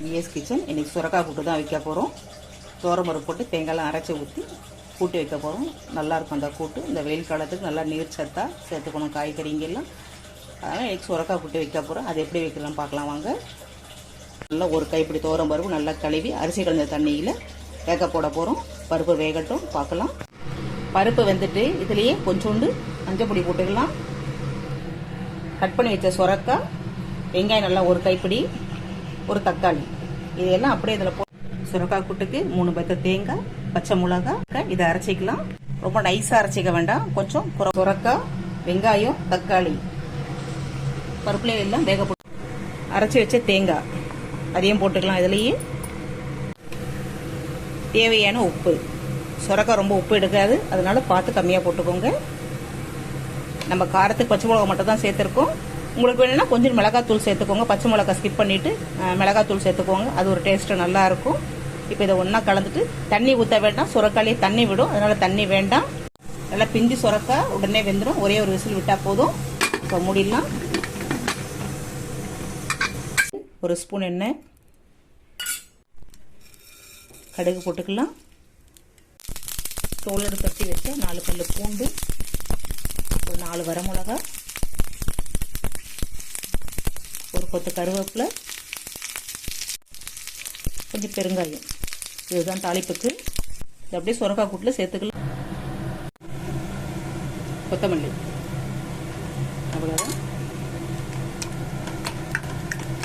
ES kitchen இன்றைக்கி சுரக்காய் கூட்டு தான் வைக்க போகிறோம் தோரம்பருப்பு போட்டு தேங்காய்லாம் அரைச்சி ஊற்றி கூட்டு வைக்க போகிறோம் நல்லாயிருக்கும் அந்த கூட்டு. இந்த வெயில் காலத்துக்கு நல்லா நீர் சத்தாக சேர்த்துக்கணும் காய்கறிங்கெல்லாம் அதனால் இன்றைக்கி சுரக்காய் கூட்டு வைக்க போகிறோம் அது எப்படி வைக்கலாம் பார்க்கலாம் வாங்க. நல்லா ஒரு கைப்பிடி தோரம் பருப்பு நல்லா கழுவி அரிசி கலந்த தண்ணியில் வேக போட போகிறோம் பருப்பு வேகட்டும் பார்க்கலாம். பருப்பு வெந்துட்டு இதுலேயே கொஞ்சோண்டு மஞ்சள் பொடி போட்டுக்கலாம். கட் பண்ணி வச்ச சுரக்காய் வெங்காயம் நல்லா ஒரு கைப்பிடி ஒரு தக்காளி. இதெல்லாம் அப்படியே இதில் போ சுரக்காய் கூட்டுக்கு மூணு பத்த தேங்காய் பச்சை மிளகா இதை அரைச்சிக்கலாம். ரொம்ப நைஸாக அரைச்சிக்க வேண்டாம். கொஞ்சம் சுரக்காய் வெங்காயம் தக்காளி. பருப்புல எல்லாம் வேக போட்டு அரைச்சி வச்ச தேங்காய். அதையும் போட்டுக்கலாம் இதுலேயே. தேவையான உப்பு. சுரக்காய் ரொம்ப உப்பு எடுக்காது. அதனால பார்த்து கம்மியாக போட்டுக்கோங்க. நம்ம காரத்துக்கு பச்சை மிளகா மட்டும் தான் சேர்த்துருக்கோம். உங்களுக்கு வேணும்னா கொஞ்சம் மிளகாத்தூள் சேர்த்துக்கோங்க. பச்சை மிளகா ஸ்கிப் பண்ணிவிட்டு மிளகாத்தூள் சேர்த்துக்கோங்க. அது ஒரு டேஸ்ட்டு நல்லாயிருக்கும் இப்போ இதை ஒன்றா கலந்துட்டு தண்ணி ஊற்ற வேண்டாம். சுரக்காலே தண்ணி விடும். அதனால் தண்ணி வேண்டாம். நல்லா பிஞ்சு சுரக்கா உடனே வெந்துடும் ஒரே ஒரு விசில் விட்டால் போதும். இப்போ மூடிடலாம். ஒரு ஸ்பூன் எண்ணெய். கடுகு போட்டுக்கலாம். தோலோடு தட்டி வச்ச நாலு பல்லு பூண்டு. ஒரு நாலு வரமிளகா ஒரு கொத்து கருவேப்பிலை கொஞ்சம் பெருங்காயம். இதுதான் தாளிப்புக்கு. இது அப்படியே சுரக்காய் கூட்டில் சேர்த்துக்கலாம். கொத்தமல்லி. அவ்வளோதான்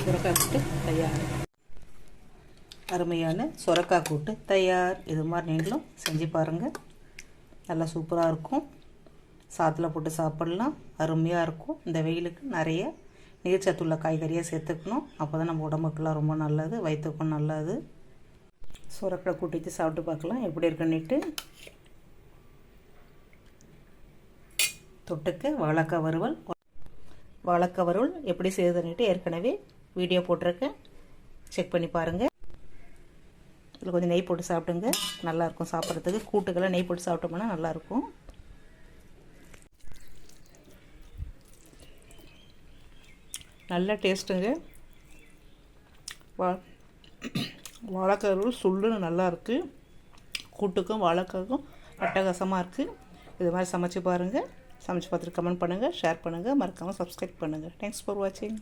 சுரக்காய் கூட்டு தயார். அருமையான சுரக்காய் கூட்டு தயார். இது மாதிரி நீங்களும் செஞ்சு பாருங்கள் நல்லா சூப்பராக இருக்கும். சாத்தில் போட்டு சாப்பிட்லாம். அருமையாக இருக்கும். இந்த வெயிலுக்கு நிறைய நீர்ச்சத்துள்ள காய்கறியாக சேர்த்துக்கணும். அப்போ தான் நம்ம உடம்புக்கெல்லாம் ரொம்ப நல்லது வயிற்றுக்கும் நல்லது. சுரக்கடை கூட்டிட்டு சாப்பிட்டு பார்க்கலாம். எப்படி இருக்குன்னுட்டு. தொட்டுக்க வாழைக்காய் வறுவல். வாழைக்காய் வறுவல் எப்படி செய்யுதுன்னுட்டு ஏற்கனவே வீடியோ போட்டிருக்கேன். செக் பண்ணி பாருங்கள் இதில் கொஞ்சம் நெய் போட்டு சாப்பிடுங்க. நல்லாயிருக்கும் சாப்பிட்றதுக்கு. கூட்டுக்கெல்லாம் நெய் போட்டு சாப்பிட்டோம்னா நல்லாயிருக்கும் நல்ல டேஸ்ட்டுங்க. வா வாழைக்காய் சுள்ளுன்னு நல்லா இருக்குது கூட்டுக்கும் வாழைக்காய்க்கும் அட்டகாசமாக இருக்குது இது மாதிரி சமைச்சு பாருங்கள் சமைச்சு பார்த்துட்டு கமெண்ட் பண்ணுங்கள் ஷேர் பண்ணுங்கள் மறக்காமல் சப்ஸ்கிரைப் பண்ணுங்கள் தேங்க்ஸ் ஃபார் வாட்சிங்